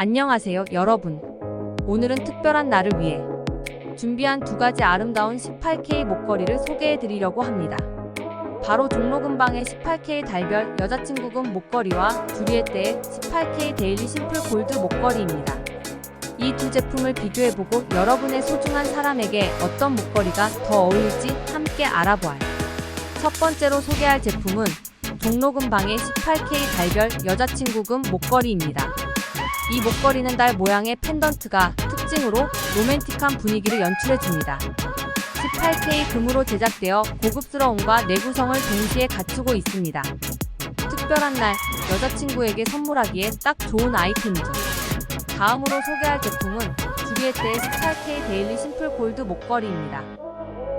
안녕하세요, 여러분. 오늘은 특별한 날을 위해 준비한 두 가지 아름다운 18K 목걸이를 소개해 드리려고 합니다. 바로 종로근방의 18K 달별 여자친구금 목걸이와 주리에떼의 18K 데일리 심플 골드 목걸이입니다. 이 두 제품을 비교해보고 여러분의 소중한 사람에게 어떤 목걸이가 더 어울릴지 함께 알아보아요. 첫 번째로 소개할 제품은 종로근방의 18K 달별 여자친구금 목걸이입니다. 이 목걸이는 달 모양의 펜던트가 특징으로 로맨틱한 분위기를 연출해줍니다. 18K 금으로 제작되어 고급스러움과 내구성을 동시에 갖추고 있습니다. 특별한 날 여자친구에게 선물하기에 딱 좋은 아이템이죠. 다음으로 소개할 제품은 주리에떼의 18K 데일리 심플 골드 목걸이입니다.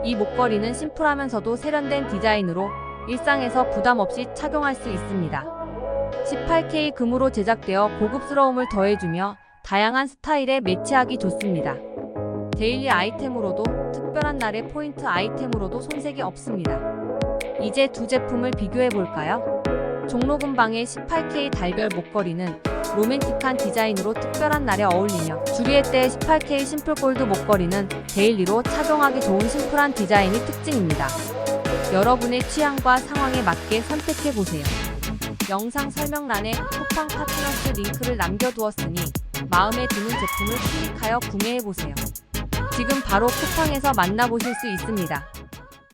이 목걸이는 심플하면서도 세련된 디자인으로 일상에서 부담 없이 착용할 수 있습니다. 18K 금으로 제작되어 고급스러움을 더해주며 다양한 스타일에 매치하기 좋습니다. 데일리 아이템으로도 특별한 날의 포인트 아이템으로도 손색이 없습니다. 이제 두 제품을 비교해 볼까요? 종로근방의 18K 달별 목걸이는 로맨틱한 디자인으로 특별한 날에 어울리며 주리에떼의 18K 심플 골드 목걸이는 데일리로 착용하기 좋은 심플한 디자인이 특징입니다. 여러분의 취향과 상황에 맞게 선택해 보세요. 영상 설명란에 쿠팡 파트너스 링크를 남겨두었으니 마음에 드는 제품을 클릭하여 구매해 보세요. 지금 바로 쿠팡에서 만나보실 수 있습니다.